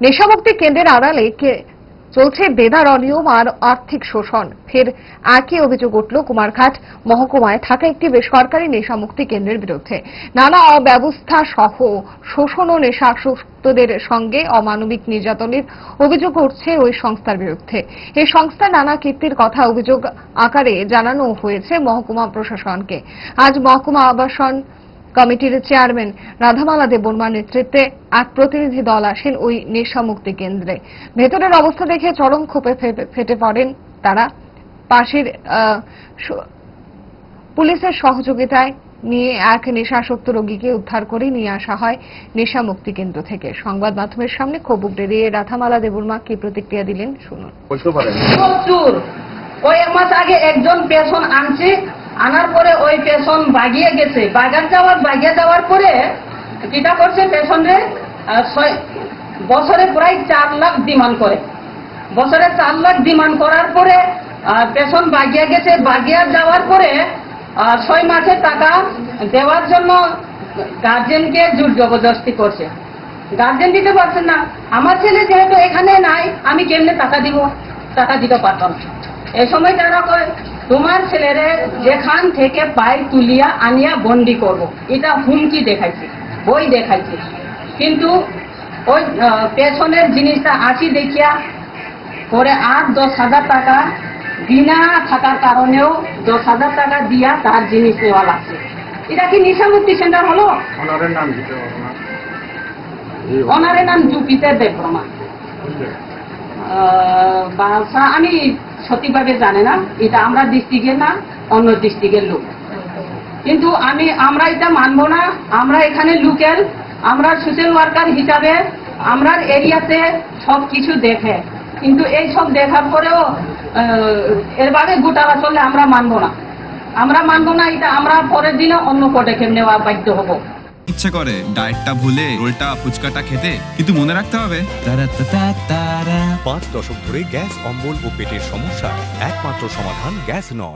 নেশামুক্তি কেন্দ্রের আড়ালে চলছে বেদার অনিয়ম আর আর্থিক শোষণ। ফের একই অভিযোগ উঠল কুমারঘাট মহকুমায় থাকা একটি বেসরকারি নেশামুক্তি কেন্দ্রের বিরুদ্ধে। নানা অব্যবস্থা সহ শোষণ ও নেশাসক্তদের সঙ্গে অমানবিক নির্যাতনের অভিযোগ উঠছে ওই সংস্থার বিরুদ্ধে। এই সংস্থার নানা কীর্তির কথা অভিযোগ আকারে জানানো হয়েছে মহকুমা প্রশাসনকে। আজ মহকুমা আবাসন কমিটির চেয়ারম্যান রাধামালা দেববর্মার নেতৃত্বে এক প্রতিনিধি দল আসেন ওই নেশামুক্তি কেন্দ্রে। ভেতরের অবস্থা দেখে চরম ক্ষোভে ফেটে পড়েন তারা। পাশের পুলিশের সহযোগিতায় নিয়ে এক নেশাসক্ত রোগীকে উদ্ধার করে নিয়ে আসা হয় নেশা মুক্তি কেন্দ্র থেকে। সংবাদ মাধ্যমের সামনে ক্ষোভ উগড়ে দিয়ে রাধামালা দেববর্মা কি প্রতিক্রিয়া দিলেন শুনুন। ওই এক মাস আগে একজন পেশন আনছে আনার পরে ওই পেশন বাগিয়ে গেছে। বাগার যাওয়ার, বাগিয়ে যাওয়ার পরে কিটা করছে পেশনে বছরে প্রায় চার লাখ ডিমান্ড করে। বছরে চার লাখ ডিমান্ড করার পরে পেশন বাগিয়ে গেছে। বাগিয়ে যাওয়ার পরে ছয় মাসের টাকা দেওয়ার জন্য গার্জেনকে জোর জবরদস্তি করছে। গার্জেন দিতে পারছেন না। আমার ছেলে যেহেতু এখানে নাই, আমি কেমনে টাকা দিব? টাকা দিতে পারতাম। এই সময় তারা কয় তোমার ছেলেরে যেখান থেকে পাই তুলিয়া আনিয়া বন্দি করব। এটা হুমকি দেখাইছে বই দেখাইছে। কিন্তু ওই পেছনের জিনিসটা আসি দেখিয়া পরে আর দশ হাজার টাকা বিনা থাকার কারণেও দশ হাজার টাকা দিয়া তার জিনিস নেওয়া লাগছে। এটা কি নিশামুক্তি সেন্টার হলো? ওনারের নাম আহ, ভাষা আমি সঠিকভাবে জানে না, এটা আমরা ডিস্ট্রিক্টের না, অন্য ডিস্ট্রিক্টের লোক। কিন্তু আমি, আমরা এটা মানব না, আমরা এখানে লোকেল আমরা সোশ্যাল ওয়ার্কার হিসাবে, আমরা এরিয়াতে সব কিছু দেখে। কিন্তু এই সব দেখার পরেও এরভাবে গোটালা চললে আমরা মানব না। আমরা মানব না, এটা আমরা পরের দিনে অন্য পদক্ষেপ নেওয়া বাধ্য হব? ইচ্ছে করে ডায়েটটা ভুলে রোলটা ফুচকাটা খেতে, কিন্তু মনে রাখতে হবে। পাঁচ দশক ধরে গ্যাস অম্বল ও পেটের সমস্যা একমাত্র সমাধান গ্যাস নল